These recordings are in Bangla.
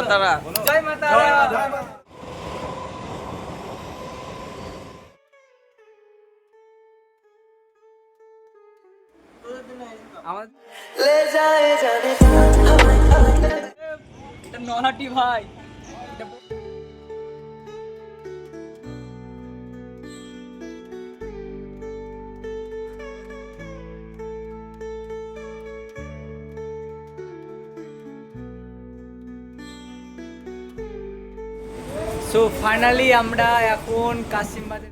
মা তারা জয় মাতারা। নলাটি ভাই। সো ফাইনালি আমরা এখন কাশিমবাজার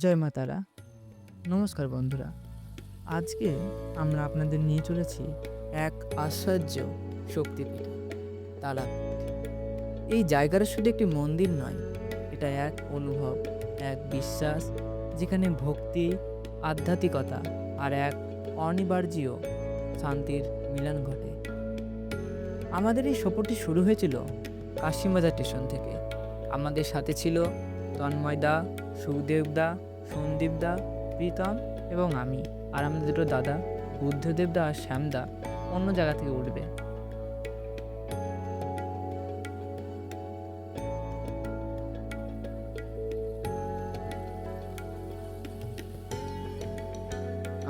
জয় মা তারা। তারা। নমস্কার বন্ধুরা। আজকে আমরা আপনাদের নিয়ে চলেছি এক আশ্চর্য শক্তিপীঠ, তারাপীঠ। এই জায়গাটা শুধু একটি মন্দির নয়, এটা এক অনুভব, এক বিশ্বাস, যেখানে ভক্তি আধ্যাত্মিকতা আর এক অনিবার্য শান্তির মিলন ঘটে। আমাদের এই সফরটি শুরু হয়েছিল কাশিমবাজার স্টেশন থেকে। আমাদের সাথে ছিল তন্ময়দা সুখদেবদা সন্দীপদা প্রীতম এবং আমি। আর আমাদের দুটো দাদা বুদ্ধদেবদা আর শ্যামদা অন্য জায়গা থেকে উঠবে।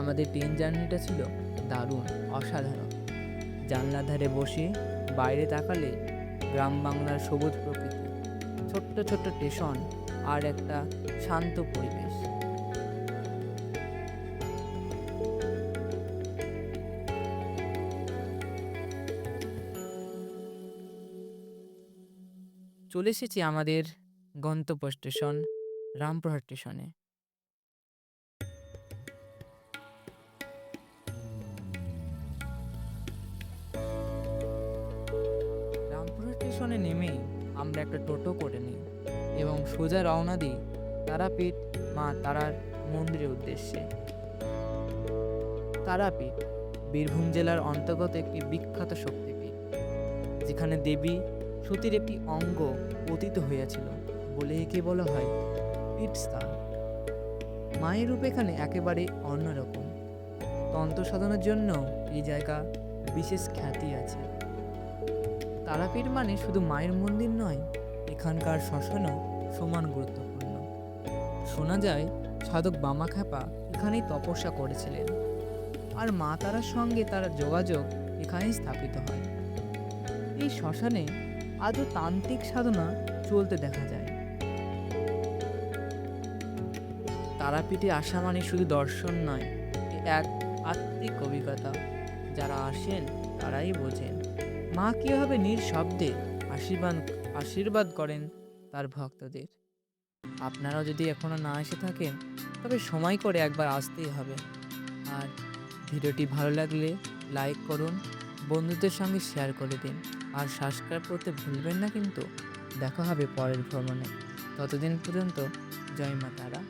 আমাদের ট্রেন জার্নিটা ছিল দারুণ, অসাধারণ। জানলার ধারে বসে বাইরে তাকালে গ্রাম বাংলার সবুজ প্রকৃতি, ছোট্ট ছোট্ট স্টেশন আর একটা শান্ত পরিবেশ। চলে এসেছি আমাদের গন্তব্য স্টেশন, রামপুরহাট স্টেশনে। স্টেশনে নেমেই আমরা একটা টোটো করে নিই এবং সোজা রওনা দিই তারাপীঠ মা তারার মন্দিরের উদ্দেশ্যে। তারাপীঠ বীরভূম জেলার অন্তর্গত একটি বিখ্যাত শক্তিপীঠ, যেখানে দেবী সতীর একটি অঙ্গ পতিত হইয়াছিল বলে একে বলা হয় পীঠস্থান মায়ের রূপ এখানে একেবারে অন্যরকম। তন্ত্র সাধনার জন্য এই জায়গা বিশেষ খ্যাতি আছে। তারাপীঠ মানে শুধু মায়ের মন্দির নয়, এখানকার শ্মশানও সমান গুরুত্বপূর্ণ। শোনা যায়, সাধক বামাখ্যাপা এখানেই তপস্যা করেছিলেন। আর মা তারার সঙ্গে তার যোগাযোগ এখানেই স্থাপিত হয়। এই শ্মশানে আজও তান্ত্রিক সাধনা চলতে দেখা যায়। তারাপীঠে আসা মানে শুধু দর্শন নয় এক আত্মিক অভিজ্ঞতা। যারা আসেন, তারাই বোঝেন। মা কীভাবে নিঃশব্দে আশীর্বাদ আশীর্বাদ করেন তার ভক্তদের? আপনারাও যদি এখনও না এসে থাকেন, তবে সময় করে একবার আসতেই হবে। আর ভিডিওটি ভালো লাগলে লাইক করুন, বন্ধুদের সঙ্গে শেয়ার করে দিন। আর সাবস্ক্রাইব করতে ভুলবেন না কিন্তু, দেখা হবে পরের ভ্রমণে। ততদিন পর্যন্ত জয় মা তারা।